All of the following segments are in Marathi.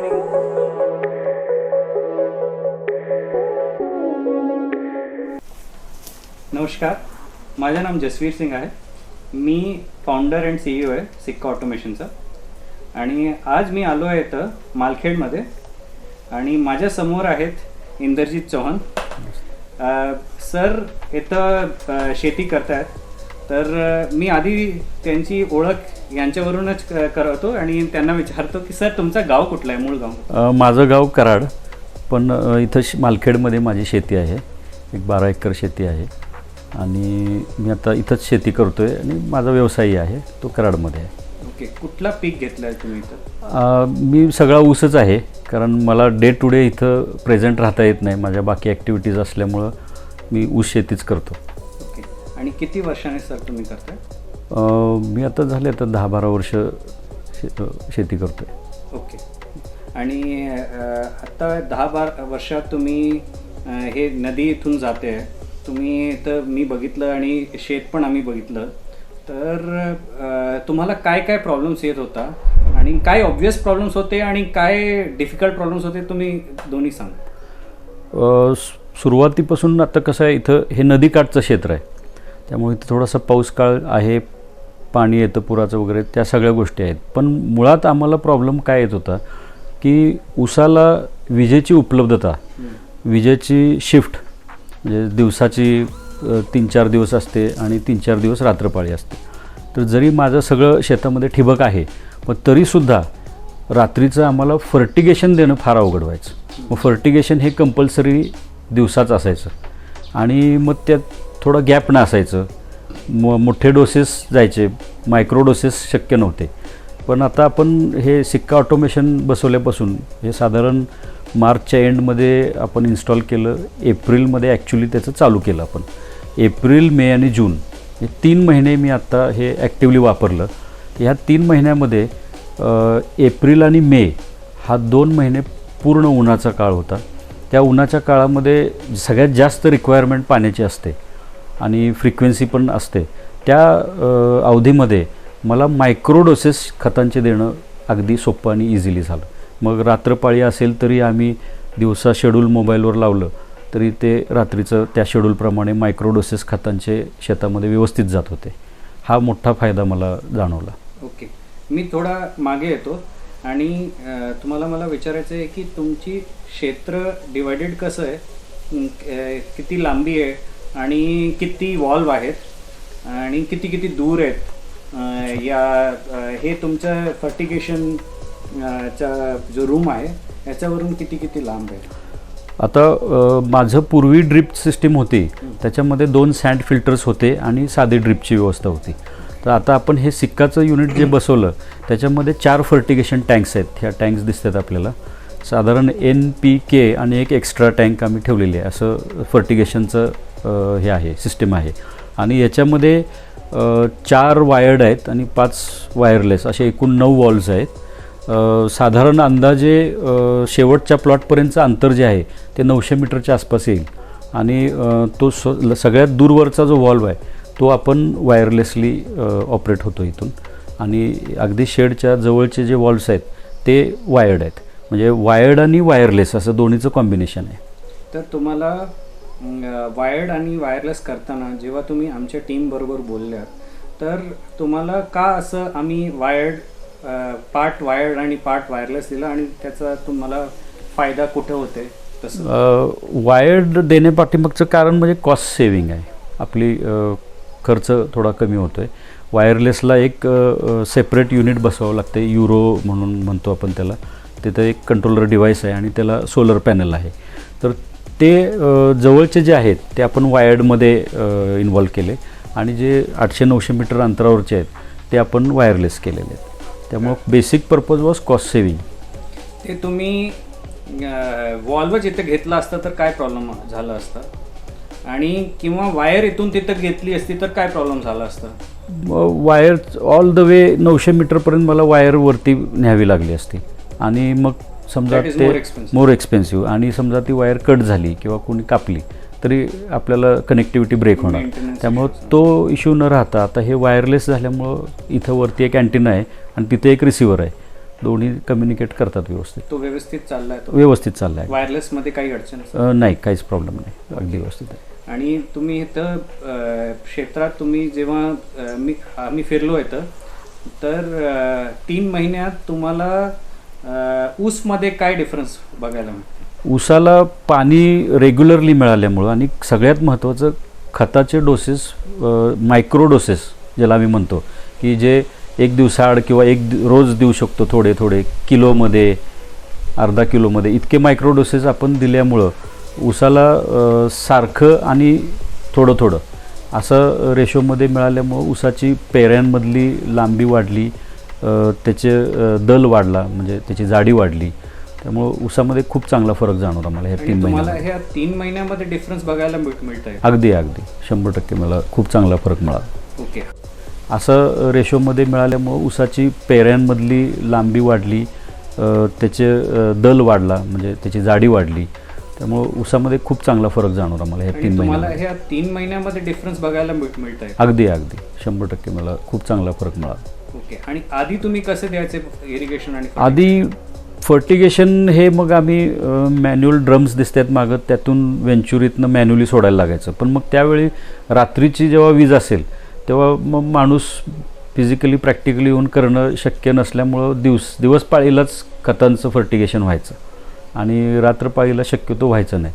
learning. नमस्कार माझं नाम जसवीर सिंग आहे. मी फाउंडर अँड सीईओ आहे सिक्का ऑटोमेशनचा. आणि आज मी आलो आहे इथं मालखेडमध्ये. आणि माझ्यासमोर आहेत इंदरजीत चौहान. सर इथं शेती करतायत. तर मी आधी त्यांची ओळख यांच्यावरूनच क- करवतो आणि त्यांना विचारतो की सर तुमचं गाव कुठलं आहे? मूळ गाव? माझं गाव कराड पण इथं श- मालखेडमध्ये माझी शेती आहे. एक बारा एकर शेती आहे. आणि मी आता इथंच शेती करतो आहे आणि माझा व्यवसायही आहे तो कराडमध्ये आहे. ओके. कुठला पीक घेतला आहे तुम्ही इथं? मी सगळा ऊसच आहे कारण मला डे टू डे इथं प्रेझेंट राहता येत नाही. माझ्या बाकी ॲक्टिव्हिटीज असल्यामुळं मी ऊस शेतीच करतो. आणि किती वर्षाने सर तुम्ही करताय? अ, मी आता झाले आता दहा बारा वर्ष शे शेती करतो आहे ओके. आणि अ, आता दहा बारा वर्षात तुम्ही हे नदी इथून जाते. तुम्ही तर मी बघितलं आणि शेत पण आम्ही बघितलं. तर तुम्हाला काय काय प्रॉब्लेम्स येत होता? आणि काय ऑब्वियस प्रॉब्लेम्स होते आणि काय डिफिकल्ट प्रॉब्लेम्स होते तुम्ही दोन्ही सांगा. सुरुवातीपासून आता कसं आहे इथं हे नदीकाठचं क्षेत्र आहे. त्यामुळे इथं थोडासा पाऊस काळ आहे पाणी येतं पुराचं वगैरे त्या सगळ्या गोष्टी आहेत. पण मुळात आम्हाला प्रॉब्लेम काय येत होता की उसाला विजेची उपलब्धता विजेची शिफ्ट म्हणजे दिवसाची तीन चार दिवस असते आणि तीन चार दिवस रात्रपाळी असते. तर जरी माझं सगळं शेतामध्ये ठिबक आहे पण तरीसुद्धा रात्रीचं आम्हाला फर्टिगेशन देणं फार अवघड व्हायचं. मग फर्टिगेशन हे कंपल्सरी दिवसाच असायचं. आणि मग त्यात थोडं गॅप न असायचं म मोठे डोसेस जायचे मायक्रो डोसेस शक्य नव्हते. पण आता आपण हे सिक्का ऑटोमेशन बसवल्यापासून हे साधारण मार्चच्या एंडमध्ये आपण इन्स्टॉल केलं एप्रिलमध्ये ॲक्च्युली त्याचं चालू केलं आपण. एप्रिल मे आणि जून हे तीन महिने मी आत्ता हे ॲक्टिवली वापरलं. ह्या तीन महिन्यामध्ये एप्रिल आणि मे हा दोन महिने पूर्ण उन्हाचा काळ होता. त्या उन्हाच्या काळामध्ये सगळ्यात जास्त रिक्वायरमेंट पाण्याची असते. आणि फ्रिक्वेन्सी पण असते. त्या अवधीमध्ये मला मायक्रो डोसेस खतांचे देणं अगदी सोपं आणि इझिली झालं. मग रात्रपाळी असेल तरी आम्ही दिवसा शेड्यूल मोबाईलवर लावलं तरी ते रात्रीचं त्या शेड्यूलप्रमाणे मायक्रोडोसेस खतांचे शेतामध्ये व्यवस्थित जात होते. हा मोठा फायदा मला जाणवला. ओके. मी थोडा मागे येतो आणि तुम्हाला मला विचारायचं आहे की तुमची क्षेत्र डिवायडेड कसं आहे? किती लांबी आहे? आणि किती वॉल्व आहेत आणि किती किती दूर आहेत या हे तुमचं फर्टिगेशन चा जो रूम आहे याच्यावरून किती किती लांब आहे? आता माझं पूर्वी ड्रिप सिस्टीम होती त्याच्यामध्ये दोन सँड फिल्टर्स होते आणि साधी ड्रिपची व्यवस्था होती. तर आता आपण हे सिक्काचं युनिट जे बसवलं त्याच्यामध्ये चार फर्टिगेशन टँक्स आहेत. ह्या टँक्स दिसतात आपल्याला. साधारण एन पी के आणि एक एक्स्ट्रा टँक आम्ही ठेवलेली आहे. असं फर्टिगेशनचं हे आहे सिस्टीम आहे. आणि याच्यामध्ये चार वायर्ड आहेत आणि पाच वायरलेस असे एकूण नऊ वॉल्स आहेत. साधारण अंदाजे शेवटच्या प्लॉटपर्यंतचं अंतर जे आहे ते नऊशे मीटरच्या आसपास येईल. आणि तो स ल- सगळ्यात दूरवरचा जो वॉल्व आहे तो आपण वायरलेसली ऑपरेट होतो इथून. आणि अगदी शेडच्या जवळचे जे वॉल्व्स आहेत ते वायर्ड आहेत. म्हणजे वायर्ड आणि वायरलेस असं दोन्हीचं कॉम्बिनेशन आहे. तर तुम्हाला वायर्ड आणि वायरलेस करताना जेव्हा तुम्ही आमच्या टीमबरोबर बोलल्यात तर तुम्हाला का असं आम्ही वायर्ड पार्ट वायर्ड आणि पार्ट वायरलेस दिला आणि त्याचा तुम्हाला फायदा कुठे होते तसं? वायर्ड देण्यापाठीमागचं कारण म्हणजे कॉस्ट सेविंग आहे. आपली खर्च थोडा कमी होतो आहे वायरलेसला एक सेपरेट युनिट बसवावं लागते युरो म्हणून म्हणतो आपण त्याला. तिथं एक कंट्रोलर डिव्हाइस आहे आणि त्याला सोलर पॅनल आहे. तर ते जवळचे जे आहेत ते आपण वायर्डमध्ये इन्व्हॉल्व केले. आणि जे आठशे नऊशे मीटर अंतरावरचे आहेत ते आपण वायरलेस केलेले आहेत. त्यामुळं basic purpose was cost saving ते तुम्ही वॉल्वच इथे घेतला असता तर काय प्रॉब्लेम झाला असता? आणि किंवा वायर इथून तिथं घेतली असती तर काय प्रॉब्लेम झाला असता? वायर ऑल द वे नऊशे मीटरपर्यंत मला वायर वरती न्यावी लागली असती. आणि मग समजा ते. मोर एक्सपेन्सिव्ह आणि समजा ती वायर कट झाली किंवा कोणी कापली तरी आपल्याला कनेक्टिव्हिटी ब्रेक होणार. त्यामुळं. तो इश्यू न राहता आता हे वायरलेस झाल्यामुळं इथं वरती एक अँटिना आहे आणि तिथे एक रिसिव्हर आहे. दोन्ही कम्युनिकेट करतात व्यवस्थित. तो व्यवस्थित चाललाय तो. व्यवस्थित चाललं आहे वायरलेस मध्ये काही अडचण नाही काहीच प्रॉब्लेम नाही. अगदी व्यवस्थित आहे. आणि तुम्ही इथं क्षेत्रात तुम्ही जेव्हा मी आम्ही फिरलो इथं तर तीन महिन्यात तुम्हाला ऊसमध्ये काय डिफरन्स बघायला मिळते? ऊसाला पाणी रेग्युलरली मिळाल्यामुळं आणि सगळ्यात महत्त्वाचं खताचे डोसेस मायक्रो डोसेस ज्याला आम्ही म्हणतो की जे एक दिवसाआड किंवा एक रोज देऊ शकतो थोडे थोडे किलोमध्ये अर्धा किलोमध्ये इतके मायक्रो डोसेस आपण दिल्यामुळं ऊसाला सारखं आणि थोडं थोडं असं रेशोमध्ये मिळाल्यामुळं ऊसाची पेऱ्यांमधली लांबी वाढली त्याचे दल वाढला म्हणजे त्याची जाडी वाढली. त्यामुळं ऊसामध्ये खूप चांगला फरक जाणवला मला ह्या तीन ह्या तीन महिन्यामध्ये डिफरन्स बघायला मिळ- मिळतंय अगदी अगदी. शंभर टक्के मला खूप चांगला फरक मिळाला. ओके. असं रेशोमध्ये मिळाल्यामुळं ऊसाची पेऱ्यांमधली लांबी वाढली त्याचे दल वाढला म्हणजे त्याची जाडी वाढली. त्यामुळं ऊसामध्ये खूप चांगला फरक जाणवला मला ह्या तीन ह्या तीन महिन्यामध्ये डिफरन्स बघायला मिळ- मिळतंय अगदी अगदी. शंभर टक्के मला खूप चांगला फरक मिळाला. ओके. आणि आधी तुम्ही कसे द्यायचे इरिगेशन आणि आधी फर्टिगेशन हे मग आम्ही मॅन्युअल ड्रम्स दिसतात मागं त्यातून वेंचुरीतनं मॅन्युअली सोडायला लागायचं. पण मग त्यावेळी रात्रीची जेव्हा वीज असेल तेव्हा मग माणूस फिजिकली प्रॅक्टिकली येऊन करणं शक्य नसल्यामुळं दिवस दिवस पाळीलाच खतांचं फर्टिगेशन व्हायचं. आणि रात्रपाळीला शक्यतो व्हायचं नाही.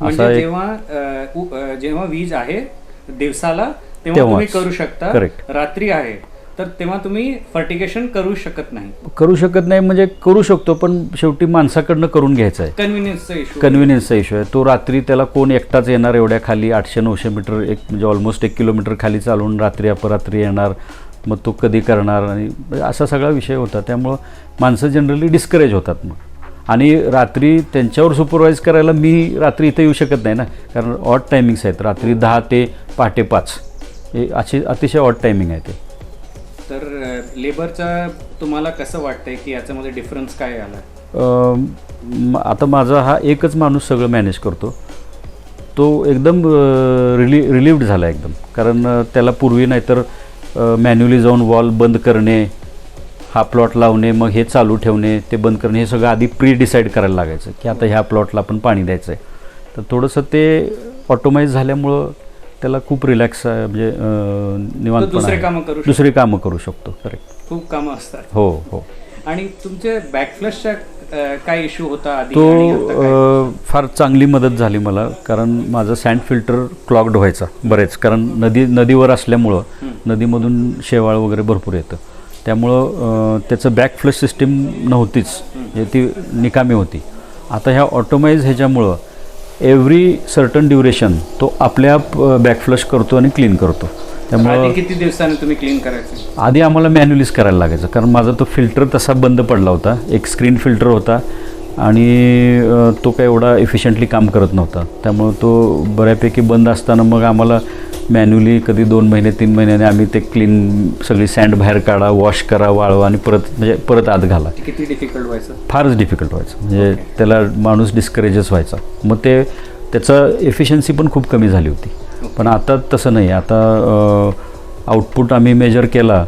असा म्हणजे जेव्हा जेव्हा वीज आहे दिवसाला तेव्हा. तुम्ही करू शकता Correct. रात्री आहे. तर तेव्हा तुम्ही फर्टिगेशन करू शकत नाही. करू शकत नाही म्हणजे करू शकतो पण शेवटी माणसाकडनं करून घ्यायचं आहे. कन्व्हिनियन्सचा इश्यू कन्व्हिनियन्सचा इश्यू आहे. तो रात्री त्याला कोण एकटाच येणार एवढ्या खाली आठशे नऊशे मीटर एक म्हणजे ऑलमोस्ट एक किलोमीटर खाली चालून रात्री अपरात्री येणार मग तो कधी करणार आणि असा सगळा विषय होता. त्यामुळं माणसं जनरली डिस्करेज होतात मग. आणि रात्री त्यांच्यावर सुपरवाईज करायला मी रात्री इथं येऊ शकत नाही ना. कारण ऑड टायमिंग्स आहेत. रात्री दहा ते पहाटे पाच. हे असे अतिशय ऑड टायमिंग आहे ते. तर लेबरचा तुम्हाला कसं वाटतंय की याच्यामध्ये डिफरन्स काय आला आता माझा हा एकच माणूस सगळं मॅनेज करतो. तो एकदम रिली रिलीव्ड झाला एकदम. कारण त्याला पूर्वी नाहीतर मॅन्युअली जाऊन वॉल बंद करणे हा प्लॉट लावणे मग हे चालू ठेवणे ते बंद करणे हे सगळं आधी प्री डिसाईड करायला लागायचं की आता ह्या प्लॉटला आपण पाणी द्यायचं आहे तर थोडंसं ते ऑटोमाइज झाल्यामुळं त्याला खूप रिलॅक्स म्हणजे अं, निवांतपणा दुसरे. कामं करू. दुसरी कामं करू शकतो करेक्ट खूप कामं असतात. हो हो. आणि तुमचे बॅकफ्लशच्या काय इश्यू होता आधी तो फार चांगली मदत झाली मला कारण माझं सँड फिल्टर क्लॉग्ड व्हायचा बरेच. कारण नदी नदीवर असल्यामुळं नदीमधून शेवाळ वगैरे भरपूर येतं. त्यामुळं त्याचं बॅक फ्लश सिस्टीम नव्हतीच म्हणजे ती निकामी होती. आता ह्या ऑटोमाइज ह्याच्यामुळं एव्हरी सर्टन ड्युरेशन तो आपल्याप बॅक फ्लश करतो आणि क्लीन करतो. त्यामुळं किती दिवसांनी तुम्ही क्लीन करायचे? आधी आम्हाला मॅन्युअलीच करायला लागायचं कारण माझा तो फिल्टर तसा बंद पडला होता. एक स्क्रीन फिल्टर होता. आणि तो काय एवढा एफिशियंटली काम करत नव्हता. त्यामुळं तो बऱ्यापैकी बंद असताना मग आम्हाला मॅन्युअली कधी दोन महिने तीन महिन्याने आम्ही ते क्लीन सगळी सँड बाहेर काढा वॉश करा वाळवा आणि परत म्हणजे परत आत घाला. किती डिफिकल्ट व्हायचं? फारच डिफिकल्ट व्हायचं. म्हणजे त्याला माणूस डिस्करेजच व्हायचा. मग ते त्याचं एफिशियन्सी पण खूप कमी झाली होती. पण आता तसं नाही. आता आउटपुट आम्ही मेजर केला.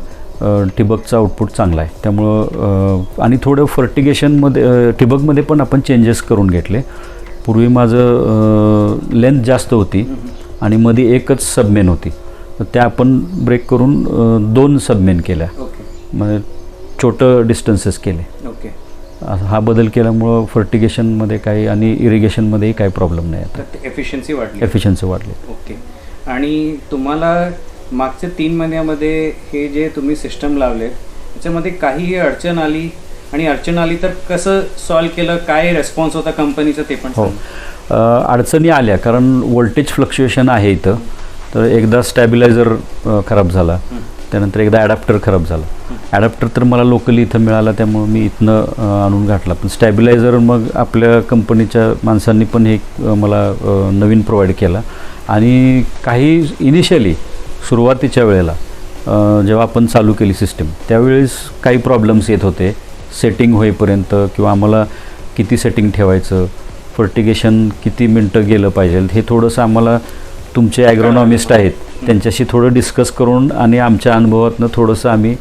ठिबकचा आउटपुट चांगला आहे. त्यामुळं आणि थोडं फर्टिगेशनमध्ये ठिबकमध्ये पण आपण चेंजेस करून घेतले. पूर्वी माझं लेंथ जास्त होती आणि मध्ये एकच सबमेन होती. तर त्या आपण ब्रेक करून दोन सबमेन केल्या. म्हणजे छोटं डिस्टन्सेस केले. ओके. हा बदल केल्यामुळं फर्टिगेशनमध्ये काही आणि इरिगेशनमध्येही काही प्रॉब्लेम नाही आता. एफिशियन्सी वाढली. एफिशियन्सी वाढली. ओके. आणि तुम्हाला मागच्या तीन महिन्यामध्ये हे जे तुम्ही सिस्टम लावले त्याच्यामध्ये काही अडचण आली आणि अडचण आली तर कसं सॉल्व केलं काय रेस्पॉन्स होता कंपनीचा ते पण हो. अडचणी आल्या कारण व्होल्टेज फ्लक्च्युएशन आहे इथं. तर एकदा स्टॅबिलायझर खराब झाला. त्यानंतर एकदा ॲडॅप्टर खराब झाला. ॲडॅप्टर तर मला लोकली इथं मिळाला त्यामुळे मी इथनं आणून घातला. पण स्टॅबिलायझर मग आपल्या कंपनीच्या माणसांनी पण हे मला नवीन प्रोव्हाइड केला. आणि काही इनिशियली सुरुवातीच्या वेळेला जेव्हा आपण चालू केली सिस्टीम त्यावेळेस काही प्रॉब्लेम्स येत होते. सेटिंग होईपर्यंत किंवा आम्हाला किती सेटिंग ठेवायचं फर्टिगेशन किती मिनटं गेलं पाहिजे हे थोडंसं आम्हाला तुमचे ॲग्रोनॉमिस्ट आहेत त्यांच्याशी थोडं डिस्कस करून आणि आमच्या अनुभवातनं थोडंसं आम्ही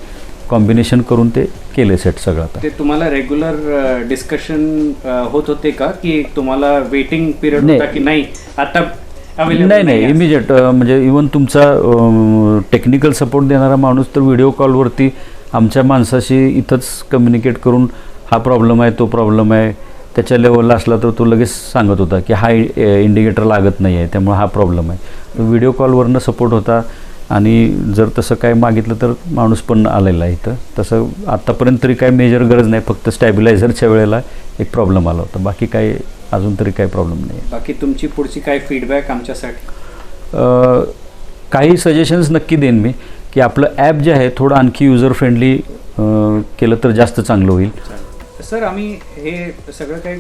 कॉम्बिनेशन करून ते केले सेट सगळं आता. ते तुम्हाला रेग्युलर डिस्कशन होत होते का? की तुम्हाला वेटिंग पिरियड. होता की नाही? आता नाही नाही. इमिजिएट म्हणजे इवन तुमचा टेक्निकल सपोर्ट देणारा माणूस तर व्हिडिओ कॉलवरती आमच्या माणसाशी इथंच कम्युनिकेट करून हा प्रॉब्लेम आहे तो प्रॉब्लेम आहे. त्याच्या लेवलला असला तर तो लगेच सांगत होता की हा इंडिकेटर लागत नाही आहे त्यामुळे हा प्रॉब्लेम आहे. व्हिडिओ कॉलवरनं सपोर्ट होता आणि जर तसं काय मागितलं तर माणूस पण आलेला आहे इथं. तसं आत्तापर्यंत तरी काय मेजर गरज नाही फक्त स्टॅबिलायझरच्या वेळेला एक प्रॉब्लेम आला होता. बाकी काय अजून तरी काही प्रॉब्लेम नाही बाकी तुमची पुढची काय फीडबॅक आमच्यासाठी? काही सजेशन्स नक्की देईन मी की आपलं ॲप जे आहे थोडं आणखी युजर फ्रेंडली केलं तर जास्त चांगलं होईल. सर आम्ही हे सगळं काही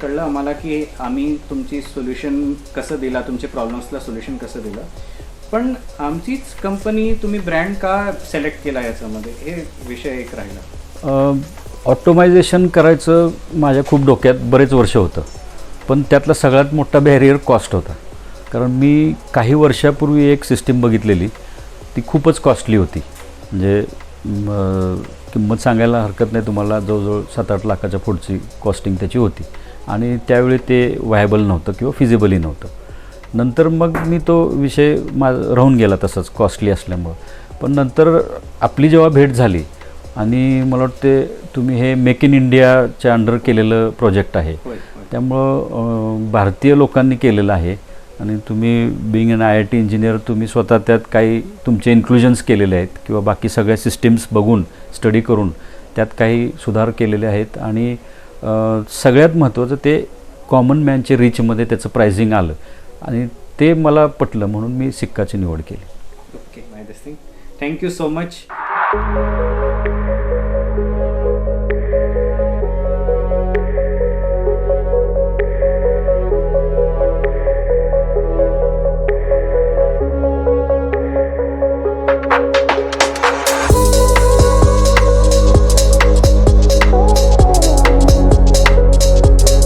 कळलं आम्हाला की आम्ही तुमची सोल्युशन कसं दिला तुमच्या प्रॉब्लेम्सला सोल्युशन कसं दिलं. पण आमचीच कंपनी तुम्ही ब्रँड का सिलेक्ट केला याच्यामध्ये? हे विषय एक राहिला. ऑटोमायझेशन करायचं माझ्या खूप डोक्यात बरेच वर्ष होतं. पण त्यातला सगळ्यात मोठा बॅरियर कॉस्ट होता. कारण मी काही वर्षापूर्वी एक सिस्टीम बघितलेली ती खूपच कॉस्टली होती. म्हणजे किंमत सांगायला हरकत नाही तुम्हाला जवळजवळ सात आठ लाखाच्या पुढची कॉस्टिंग त्याची होती. आणि त्यावेळी ते व्हायबल नव्हतं किंवा फिजिबलही नव्हतं. नंतर मग मी तो विषय मा राहून गेला तसंच कॉस्टली असल्यामुळं. पण नंतर आपली जेव्हा भेट झाली आणि मला वाटते तुम्ही हे मेक इन इंडियाच्या अंडर केलेलं प्रोजेक्ट आहे. त्यामुळं भारतीय लोकांनी केलेलं आहे आणि तुम्ही being an I I T engineer तुम्ही स्वतः त्यात काही तुमचे इन्क्लुजन्स केलेले आहेत किंवा बाकी सगळ्या सिस्टीम्स बघून स्टडी करून त्यात काही सुधार केलेले आहेत आणि सगळ्यात महत्त्वाचं ते कॉमन मॅनच्या रीचमध्ये त्याचं प्राइसिंग आलं आणि ते मला पटलं म्हणून मी सिक्काची निवड केली. Okay my this thing thank you so much